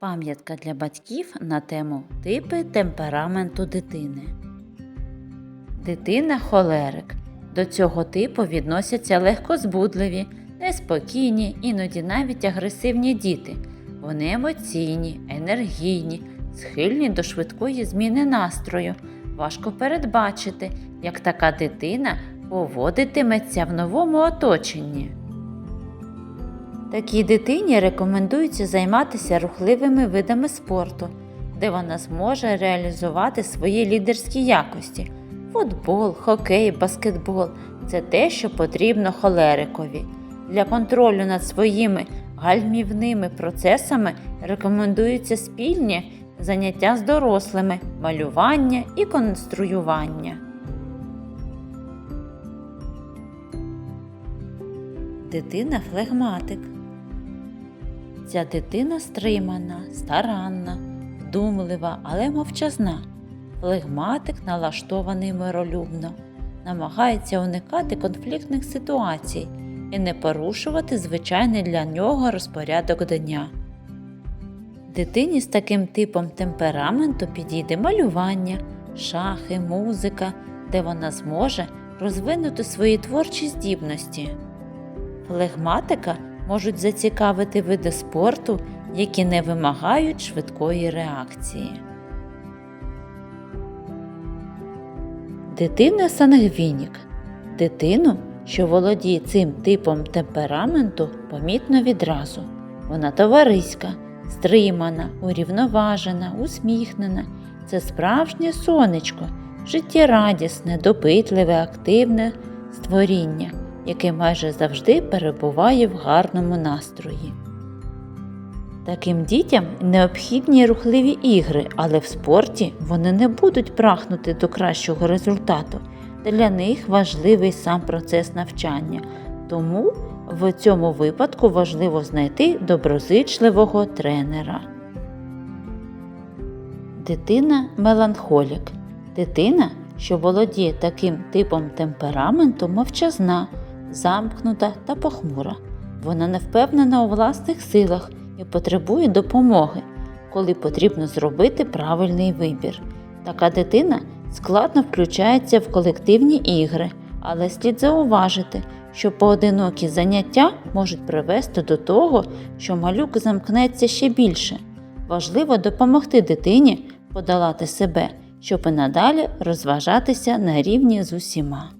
Пам'ятка для батьків на тему типи темпераменту дитини. Дитина холерик. До цього типу відносяться легкозбудливі, неспокійні, іноді навіть агресивні діти. Вони емоційні, енергійні, схильні до швидкої зміни настрою. Важко передбачити, як така дитина поводитиметься в новому оточенні. Такій дитині рекомендується займатися рухливими видами спорту, де вона зможе реалізувати свої лідерські якості. Футбол, хокей, баскетбол це те, що потрібно холерикові. Для контролю над своїми гальмівними процесами рекомендуються спільні заняття з дорослими, малювання і конструювання. Дитина флегматик. Ця дитина стримана, старанна, вдумлива, але мовчазна. Флегматик налаштований миролюбно, намагається уникати конфліктних ситуацій і не порушувати звичайний для нього розпорядок дня. Дитині з таким типом темпераменту підійде малювання, шахи, музика, де вона зможе розвинути свої творчі здібності. Флегматика можуть зацікавити види спорту, які не вимагають швидкої реакції. Дитина сангвінік. Дитину, що володіє цим типом темпераменту, помітно відразу. Вона товариська, стримана, урівноважена, усміхнена. Це справжнє сонечко, життєрадісне, допитливе, активне створіння, яке майже завжди перебуває в гарному настрої. Таким дітям необхідні рухливі ігри, але в спорті вони не будуть прагнути до кращого результату. Для них важливий сам процес навчання, тому в цьому випадку важливо знайти доброзичливого тренера. Дитина меланхолік. Дитина, що володіє таким типом темпераменту, мовчазна, замкнута та похмура. Вона не впевнена у власних силах і потребує допомоги, коли потрібно зробити правильний вибір. Така дитина складно включається в колективні ігри, але слід зауважити, що поодинокі заняття можуть привести до того, що малюк замкнеться ще більше. Важливо допомогти дитині подолати себе, щоб і надалі розважатися на рівні з усіма.